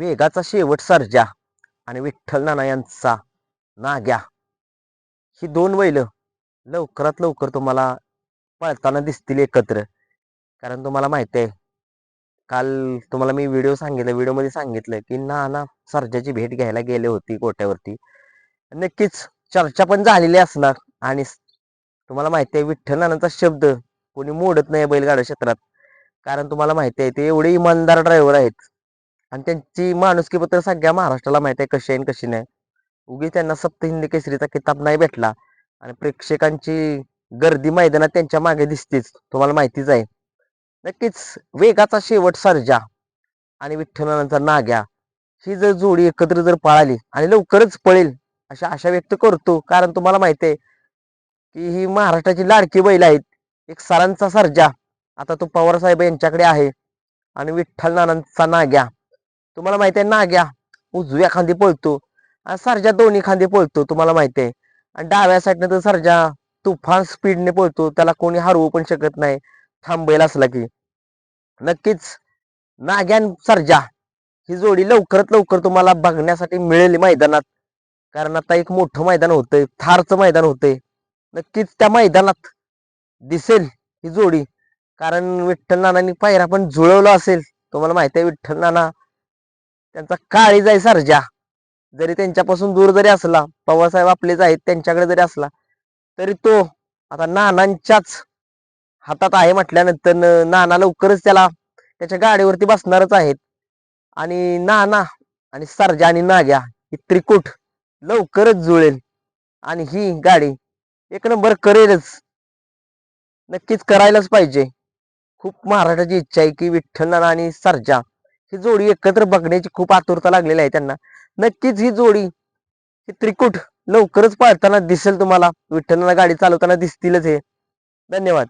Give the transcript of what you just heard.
वेगाचा शेवट सर्जा आणि विठ्ठल नाना यांचा नाग्या. ही दोन बैल लवकरात लवकर तुम्हाला पळताना दिसतील एकत्र. कारण तुम्हाला माहिती आहे काल तुम्हाला मी व्हिडिओ सांगितलं व्हिडिओमध्ये सांगितलं की नाना सर्जाची भेट घ्यायला गेले होती गोट्यावरती नक्कीच चर्चा पण झालेली असणार आणि तुम्हाला माहिती आहे विठ्ठल नानाचा शब्द कोणी मोडत नाही बैलगाडा क्षेत्रात. कारण तुम्हाला माहिती आहे ते एवढे इमानदार ड्रायव्हर आहेत. आणि त्यांची माणुसकी पत्र सगळ्या महाराष्ट्राला माहिती आहे कशी आहे आणि कशी नाही. उगी त्यांना सप्त हिंदी केसरीचा किताब नाही भेटला. आणि प्रेक्षकांची गर्दी मैदानात त्यांच्या मागे दिसतेच. तुम्हाला माहितीच आहे. नक्कीच वेगाचा शेवट सर्जा आणि विठ्ठलांचा नाग्या. ही जर जोडी एकत्र जर पळाली आणि लवकरच पळेल अशा आशा व्यक्त करतो. कारण तुम्हाला माहिती आहे की ही महाराष्ट्राची लाडकी बैल आहेत. एक सरांचा सर्जा. आता तो पवार साहेब यांच्याकडे आहे. आणि विठ्ठल नानांचा नाग्या. तुम्हाला माहिती आहे नाग्या उजव्या खांदी पळतो आणि सरजा दोन्ही खांदी पळतो तुम्हाला माहिती आहे. आणि डाव्या साईडने तर सरजा तुफान स्पीडने पळतो त्याला कोणी हरवू पण शकत नाही थांबेल असला की. नक्कीच नाग्यान सरजा ही जोडी लवकरात लवकर तुम्हाला बघण्यासाठी मिळेल मैदानात. कारण आता एक मोठं मैदान होतंय थारचं मैदान होतंय. नक्कीच त्या मैदानात दिसेल ही जोडी. कारण विठ्ठल नानांनी पायरा पण जुळवला असेल. तुम्हाला माहिती आहे विठ्ठल नाना त्यांचा काळी आहे सर्जा. जरी त्यांच्यापासून दूर जरी असला पवारसाहेब आपलेच आहेत त्यांच्याकडे जरी असला तरी तो आता नानांच्याच हातात आहे म्हटल्यानंतर नाना लवकरच त्याला त्याच्या गाडीवरती बसणारच आहेत. आणि नाना आणि सर्जा आणि नाग्या ही त्रिकूट लवकरच जुळेल. आणि ही गाडी एक नंबर करेलच. नक्कीच करायलाच पाहिजे. खूप महाराष्ट्राची इच्छा आहे की विठ्ठल नाना आणि सर्जा ही जोडी एकत्र बघण्याची खूप आतुरता लागलेली आहे त्यांना. नक्कीच ही जोडी ही त्रिकूट लवकरच पाळताना दिसेल तुम्हाला. विठ्ठलांना गाडी चालवताना दिसतीलच हे. धन्यवाद.